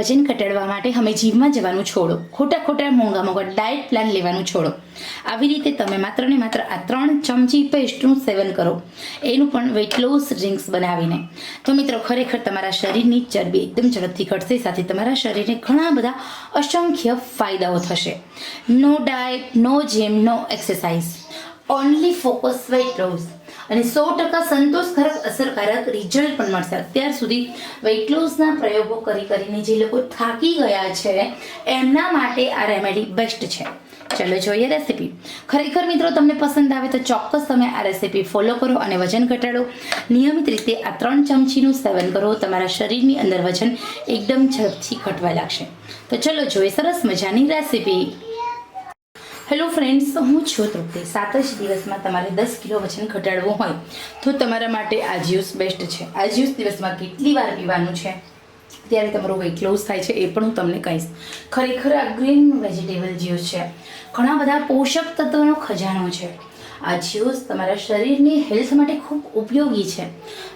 વજન ઘટાડવા માટે અમે જીમમાં જવાનું છોડો. ખોટા ખોટા મોંઘા મોંઘા ડાયટ પ્લાન લેવાનું છોડો. આવી રીતે તમે માત્ર ને માત્ર આ ત્રણ ચમચી પેસ્ટનું સેવન કરો. એનું પણ વેટ લોસ ડ્રિંક્સ બનાવીને. તો મિત્રો, ખરેખર તમારા શરીરની ચરબી એકદમ ઝડપથી ઘટશે, સાથે તમારા શરીરને ઘણા બધા અસંખ્ય ફાયદાઓ થશે. No diet no gym no exercise only focus weight loss અને સો ટકા સંતોષકારક, અસરકારક રિઝલ્ટ પણ મળશે. અત્યાર સુધી વેઇટ લોસના પ્રયોગો કરી કરીને જે લોકો થાકી ગયા છે, એમના માટે આ રેમેડી બેસ્ટ છે. ચલો જોઈએ રેસીપી ખરેખર મિત્રો, તમને પસંદ આવે તો ચોક્કસ તમે આ રેસીપી ફોલો કરો અને વજન ઘટાડો. નિયમિત રીતે આ ત્રણ ચમચીનું સેવન કરો. તમારા શરીરની અંદર વજન એકદમ ઝડપથી ઘટવા લાગશે. તો ચલો જોઈએ, સરસ મજાની રેસીપી હેલો ફ્રેન્ડ્સ હું છું તૃપ્તિ. સાત જ દિવસમાં તમારે દસ કિલો વજન ઘટાડવું હોય તો તમારા માટે આ જ્યુસ બેસ્ટ છે. આ જ્યુસ દિવસમાં કેટલી વાર પીવાનું છે? ત્યારે તમારું વેઇટ લોસ થાય છે એ પણ હું તમને કહીશ. ખરેખર આ ગ્રીન વેજીટેબલ જ્યુસ છે. ઘણા બધા પોષક તત્વોનો ખજાનો છે. આ જ્યુસ તમારા શરીરની હેલ્થ માટે ખૂબ ઉપયોગી છે.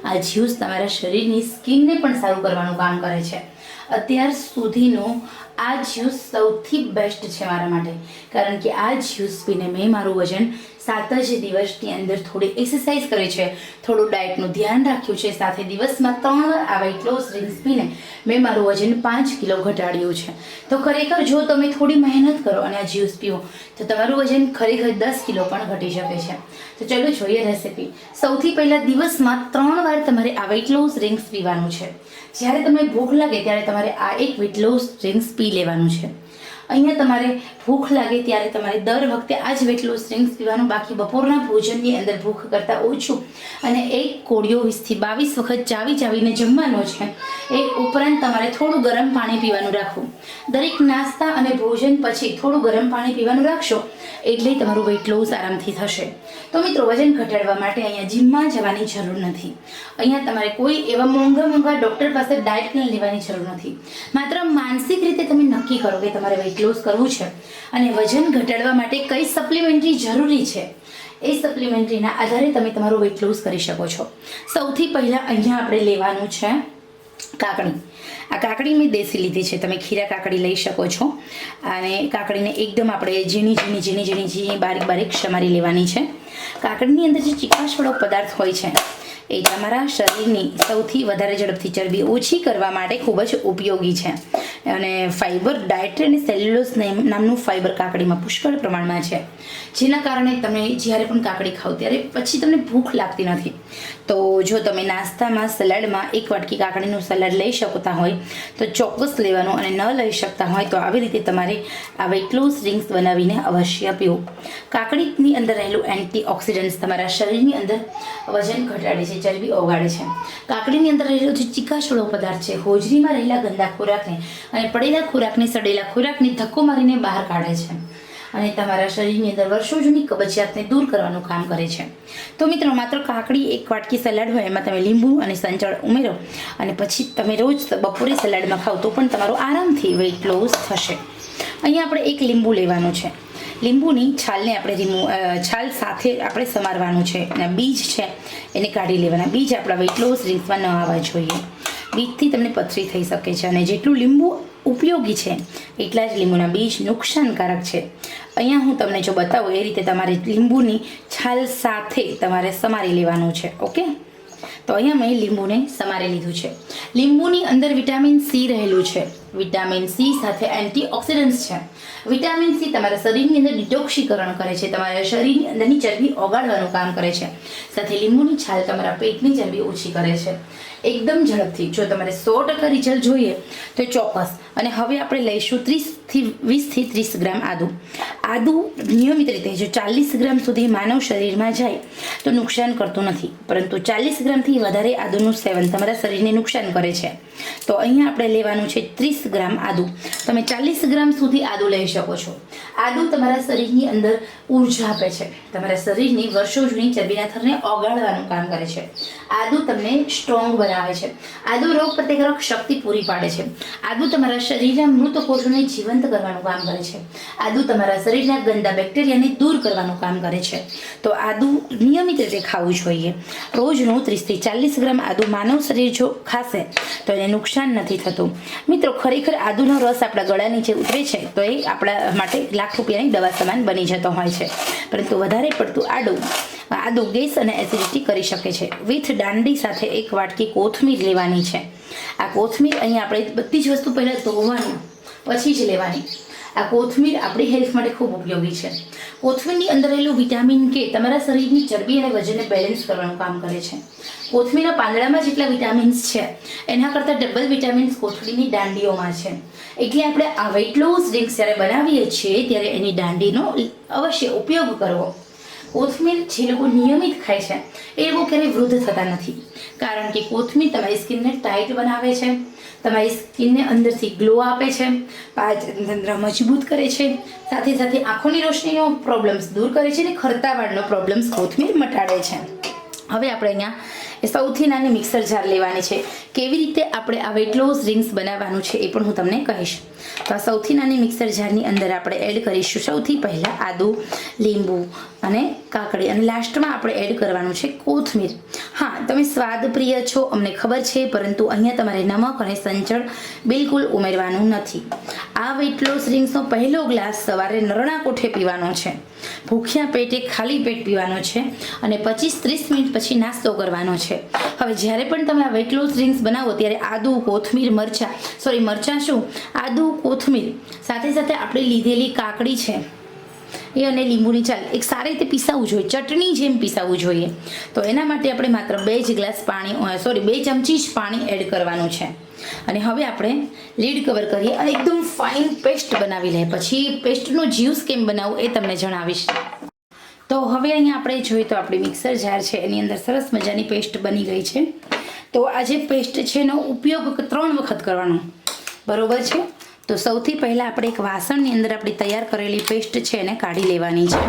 આ જ્યુસ તમારા શરીરની સ્કિનને પણ સારું કરવાનું કામ કરે છે. અત્યાર સુધીનું આ જ્યુસ સૌથી બેસ્ટ છે મારા માટે. કારણ કે આ જ્યુસ પીને મેં મારું વજન સાત જ દિવસની અંદર થોડી એક્સરસાઇઝ કરી છે. થોડું ડાયટનું ધ્યાન રાખ્યું છે. સાથે દિવસમાં ત્રણ વાર આ વેઇટ લોસ ડ્રિંક્સ પીને મેં મારું વજન પાંચ કિલો ઘટાડ્યું છે. તો ખરેખર જો તમે થોડી મહેનત કરો અને આ જ્યુસ પીવો તો તમારું વજન ખરેખર દસ કિલો પણ ઘટી શકે છે. તો ચલો જોઈએ રેસીપી સૌથી પહેલાં દિવસમાં ત્રણ વાર તમારે આ વેઇટ લોસ ડ્રિંક્સ પીવાનું છે. જ્યારે તમને ભૂખ લાગે ત્યારે તમારે આ એક વેઇટ લોસ ડ્રિંક્સ પી લેવાનું છે. અહીંયા તમારે ભૂખ લાગે ત્યારે તમારે દર વખતે આ જ વેટ લોસ પીવાનું. બાકી બપોરના ભોજનની અંદર ભૂખ કરતાં ઓછું. અને એક કોળિયો વીસથી બાવીસ વખત ચાવી ચાવીને જમવાનો છે. એ ઉપરાંત તમારે થોડું ગરમ પાણી પીવાનું રાખવું. દરેક નાસ્તા અને ભોજન પછી થોડું ગરમ પાણી પીવાનું રાખશો એટલે તમારું વેટ લોસ આરામથી થશે. તો મિત્રો, વજન ઘટાડવા માટે અહીંયા જીમમાં જવાની જરૂર નથી. અહીંયા તમારે કોઈ એવા મોંઘા મોંઘા ડૉક્ટર પાસે ડાયટ લેવાની જરૂર નથી. માત્ર માનસિક રીતે તમે નક્કી કરો કે તમારે વેઇટ લોસ કરવું છે. અને વજન ઘટાડવા માટે કઈ સપ્લિમેન્ટરી જરૂરી છે? એ સપ્લિમેન્ટરીના આધારે તમે તમારું વેટ લોસ કરી શકો છો. સૌથી પહેલાં અહીંયા આપણે લેવાનું છે કાકડી. આ કાકડી મેં દેશી લીધી છે. તમે ખીરા કાકડી લઈ શકો છો. અને કાકડીને એકદમ આપણે ઝીણી ઝીણી ઝીણી ઝીણી ઝીણી બારીક બારીક સમારી લેવાની છે. કાકડીની અંદર જે ચીકાશવાળો પદાર્થ હોય છે એ તમારા શરીરની સૌથી વધારે ઝડપથી ચરબી ઓછી કરવા માટે ખૂબ જ ઉપયોગી છે. અને ફાઇબર ડાયટ અને સેલ્યુલોસ નામનું ફાઇબર કાકડીમાં પુષ્કળ પ્રમાણમાં છે. જેના કારણે તમે જ્યારે પણ કાકડી ખાઓ ત્યારે પછી તમને ભૂખ લાગતી નથી. તો જો તમે નાસ્તામાં સલાડમાં એક વાટકી કાકડીનું સલાડ લઈ શકતા હોય, તો ચોક્કસ લેવાનું અને ન લઈ શકતા હોય, તો આવી રીતે તમારે આ વેટ લોસ ડ્રિંક્સ બનાવીને અવશ્ય પીવું કાકડીની અંદર રહેલું એન્ટીઓક્સિડન્ટ્સ તમારા શરીરની અંદર વજન ઘટાડે છે. ચરબી ઓગાળે છે. કાકડીની અંદર રહેલો જે ચીકાશળો પદાર્થ છે, હોજરીમાં રહેલા ગંદા ખોરાકને અને પડેલા ખોરાકને સડેલા ખોરાકને ધક્કો મારીને બહાર કાઢે છે. અને તમારા શરીરની અંદર વર્ષો જૂની કબજિયાતને દૂર કરવાનું કામ કરે છે. તો મિત્રો, માત્ર કાકડી, એક વાટકી સલાડ હોય, એમાં તમે લીંબુ અને સંચળ ઉમેરો અને પછી તમે રોજ બપોરે સલાડમાં ખાઓ તો પણ તમારો આરામથી વેઇટ લોસ થશે. અહીંયા આપણે એક લીંબુ લેવાનું છે. લીંબુની છાલને આપણે રીમૂવ છાલ સાથે આપણે સમારવાનું છે અને બીજ છે એને કાઢી લેવાના. બીજ આપણા વેઇટ લોસ ડ્રિંક્સમાં ન આવવા જોઈએ. બીજથી તમને પથરી થઈ શકે છે અને જેટલું લીંબુ ઉપયોગી છે, એટલા જ લીંબુના બીજ નુકસાનકારક છે. અહીંયા હું તમને જો બતાવું, એ રીતે તમારે લીંબુની છાલ સાથે તમારે સમારી લેવાનું છે, ઓકે? તો અહીંયા મેં લીંબુને સમારી લીધું છે. લીંબુની અંદર વિટામિન સી રહેલું છે. વિટામિન સી સાથે એન્ટીઓક્સિડન્ટ્સ છે. વિટામિન સી તમારા શરીરની અંદર ડિટોક્સીકરણ કરે છે. તમારા શરીરની અંદરની ચરબી ઓગાળવાનું કામ કરે છે. સાથે લીંબુની છાલ તમારા પેટની ચરબી ઓછી કરે છે. એકદમ ઝડપથી, જો તમારે સો ટકા રિઝલ્ટ જોઈએ, તો ચોક્કસ. અને હવે આપણે લઈશું ત્રીસથી વીસથી ત્રીસ ગ્રામ આદુ. આદુ નિયમિત રીતે, જો ચાલીસ ગ્રામ સુધી માનવ શરીરમાં જાય, તો નુકસાન કરતું નથી. પરંતુ ચાલીસ ગ્રામથી વધારે આદુનું સેવન તમારા શરીરને નુકસાન કરે છે. તો અહીંયા આપણે લેવાનું છે ત્રીસ ગ્રામ આદુ. તમે ચાલીસ ગ્રામ સુધી આદુ લઈ શકો છો. આદુ તમારા શરીરની અંદર ઊર્જા આપે છે. તમારા શરીરની વર્ષો જૂની ચરબીના થરને ઓગાળવાનું કામ કરે છે. આદુ તમને સ્ટ્રોંગ બનાવે છે. આદુ રોગ પ્રતિકારક શક્તિ પૂરી પાડે છે. આદુ તમારા શરીરના મૃત કોષોને જીવંત કરવાનું કામ કરે છે. આદુ તમારા શરીરના ગંદા બેક્ટેરિયાને દૂર કરવાનું કામ કરે છે. તો આદુ નિયમિત રીતે ખાવું જોઈએ. રોજનું ત્રીસથી ચાલીસ ગ્રામ આદુ માનવ શરીર જો ખાશે, તો એને ગળાને નુકસાન નથી થતું. મિત્રો, ખરેખર આદુનો રસ આપણા ગળા નીચે ઉતરે છે, તો એ આપણા માટે લાખ રૂપિયાની દવા સમાન બની જતો હોય છે. પરંતુ વધારે પડતું આડું, આદુ ગેસ અને એસિડિટી કરી શકે છે. વિથ દાંડી સાથે એક વાટકી કોથમીર લેવાની છે. આ કોથમીર અહીંયા આપણે બધી જ વસ્તુ પહેલાં ધોવાની, પછી જ લેવાની. આ કોથમીર આપણી હેલ્થ માટે ખૂબ ઉપયોગી છે. કોથમીરની અંદર રહેલું વિટામિન કે તમારા શરીરની ચરબી અને વજનને બેલેન્સ કરવાનું કામ કરે છે. કોથમીરના પાંદડામાં જેટલા વિટામિન્સ છે, એના કરતાં ડબલ વિટામિન્સ કોથમીરની દાંડીઓમાં છે. એટલે આપણે આ વેઇટ લોસ ડ્રિંક્સ જ્યારે બનાવીએ છીએ, ત્યારે એની દાંડીનો અવશ્ય ઉપયોગ કરવો. કોથમીર જે લોકો નિયમિત ખાય છે. એ લોકો ક્યારેય વૃદ્ધ થતા નથી. કારણ કે કોથમીર તમારી સ્કિનને ટાઈટ બનાવે છે. તમારી સ્કિનને અંદરથી ગ્લો આપે છે. પાચનતંત્ર મજબૂત કરે છે. સાથે સાથે આંખોની રોશનીનો પ્રોબ્લેમ્સ દૂર કરે છે અને ખરતાવાળનો પ્રોબ્લેમ્સ કોથમીર મટાડે છે. હવે આપણે અહીંયા એ સૌથી નાની મિક્સર જાર લેવાની છે. કેવી રીતે આપણે આ વેટ લોસ ડ્રિંક્સ બનાવવાનું છે એ પણ હું તમને કહીશ. તો આ સૌથી નાની મિક્સર જારની અંદર આપણે એડ કરીશું. સૌથી પહેલાં આદુ, લીંબુ અને કાકડી. અને લાસ્ટમાં આપણે એડ કરવાનું છે કોથમીર. હા, તમે સ્વાદ પ્રિય છો, અમને ખબર છે, પરંતુ અહીંયા તમારે નમક અને સંચળ બિલકુલ ઉમેરવાનું નથી. આ વેટ લોસ પહેલો ગ્લાસ સવારે નરણા કોઠે પીવાનો છે. ભૂખ્યા પેટે ખાલી પેટ પીવાનો છે અને પચીસ ત્રીસ મિનિટ પછી નાસ્તો કરવાનો છે. હવે જ્યારે પણ તમે આ વેટ લોસ બનાવો, ત્યારે આદુ, કોથમીર, મરચાં સોરી મરચાં શું? આદુ કોથમીર, સાથે સાથે આપણે લીધેલી કાકડી છે, એ અને લીંબુની ચાલ, એક સારી રીતે પીસાવવું જોઈએ, ચટણી જેમ પીસાવવું જોઈએ. તો એના માટે આપણે માત્ર બે જ ગ્લાસ પાણી સોરી બે ચમચી જ પાણી એડ કરવાનું છે. અને હવે આપણે લીડ કવર કરીએ અને એકદમ ફાઇન પેસ્ટ બનાવી લઈએ. પછી પેસ્ટનો જ્યુસ કેમ બનાવવું એ તમને જણાવીશ. તો હવે અહીંયા આપણે જોઈએ તો આપણી મિક્સર જાર છે, એની અંદર સરસ મજાની પેસ્ટ બની ગઈ છે. તો આ જે પેસ્ટ છે એનો ઉપયોગ ત્રણ વખત કરવાનો. બરોબર છે? તો સૌથી પહેલાં આપણે એક વાસણની અંદર આપણી તૈયાર કરેલી પેસ્ટ છે એને કાઢી લેવાની છે.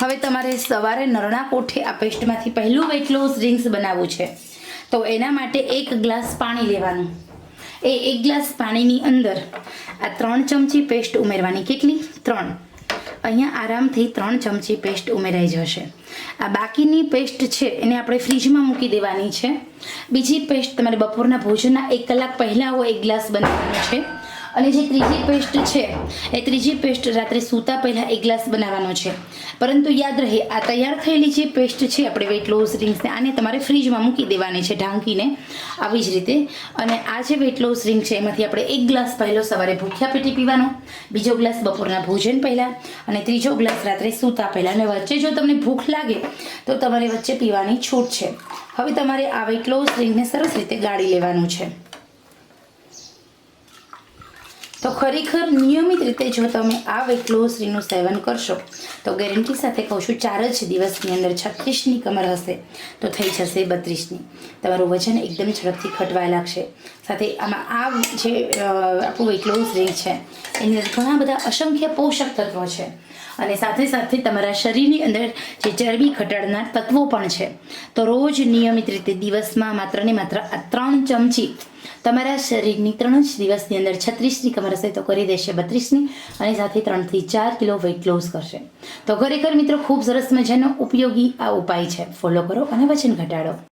હવે તમારે સવારે નરણા કોઠે આ પેસ્ટમાંથી પહેલું વેટ લોસ ડ્રિંક્સ બનાવવું છે. તો એના માટે એક ગ્લાસ પાણી લેવાનું. એ એક ગ્લાસ પાણીની અંદર આ ત્રણ ચમચી પેસ્ટ ઉમેરવાની. કેટલી? ત્રણ. અહીંયા આરામથી ત્રણ ચમચી પેસ્ટ ઉમેરાઈ જશે. આ બાકીની પેસ્ટ છે, એને આપણે ફ્રીજમાં મૂકી દેવાની છે. બીજી પેસ્ટ તમારે બપોરના ભોજનના એક કલાક પહેલાં હોય એક ગ્લાસ બનાવવાનો છે. અને જે ત્રીજી પેસ્ટ છે, એ ત્રીજી પેસ્ટ રાત્રે સૂતા પહેલાં એક ગ્લાસ બનાવવાનો છે. પરંતુ યાદ રહે, આ તૈયાર થયેલી જે પેસ્ટ છે, આપણે વેટ લોસ રિંગ્સને આને તમારે ફ્રીજમાં મૂકી દેવાની છે, ઢાંકીને આવી જ રીતે. અને આ જે વેટ લોસ રિંગ છે, એમાંથી આપણે એક ગ્લાસ પહેલો સવારે ભૂખ્યા પેટી પીવાનો, બીજો ગ્લાસ બપોરના ભોજન પહેલાં, અને ત્રીજો ગ્લાસ રાત્રે સૂતા પહેલાં. અને વચ્ચે જો તમને ભૂખ લાગે, તો તમારે વચ્ચે પીવાની છૂટ છે. હવે તમારે આ વેટ લોસ રિંગને સરસ રીતે ગાળી લેવાનું છે. તો ખરેખર નિયમિત રીતે જો તમે આ વેટ લોસરીનું સેવન કરશો, તો ગેરંટી સાથે કહું છું ચાર જ દિવસની અંદર છત્રીસની કમર હશે, તો થઈ જશે બત્રીસની. તમારું વજન એકદમ ઝડપથી ઘટવા લાગશે. સાથે આમાં આ જે આપણું વેટ લોસ છે, એની અંદર ઘણા બધા અસંખ્ય પોષક તત્વો છે. અને સાથે સાથે તમારા શરીરની અંદર જે ચરબી ઘટાડનાર તત્વો પણ છે. તો રોજ નિયમિત રીતે દિવસમાં માત્ર ને માત્ર આ ત્રણ ચમચી તમારા શરીરની ત્રણ દિવસની અંદર છત્રીસની કમર હશે તો કરી દેશે બત્રીસની અને સાથે ત્રણથી ચાર કિલો વેઇટ લોસ કરશે. તો ખરેખર મિત્રો ખૂબ સરસ મજાનો ઉપયોગી આ ઉપાય છે. ફોલો કરો અને વજન ઘટાડો.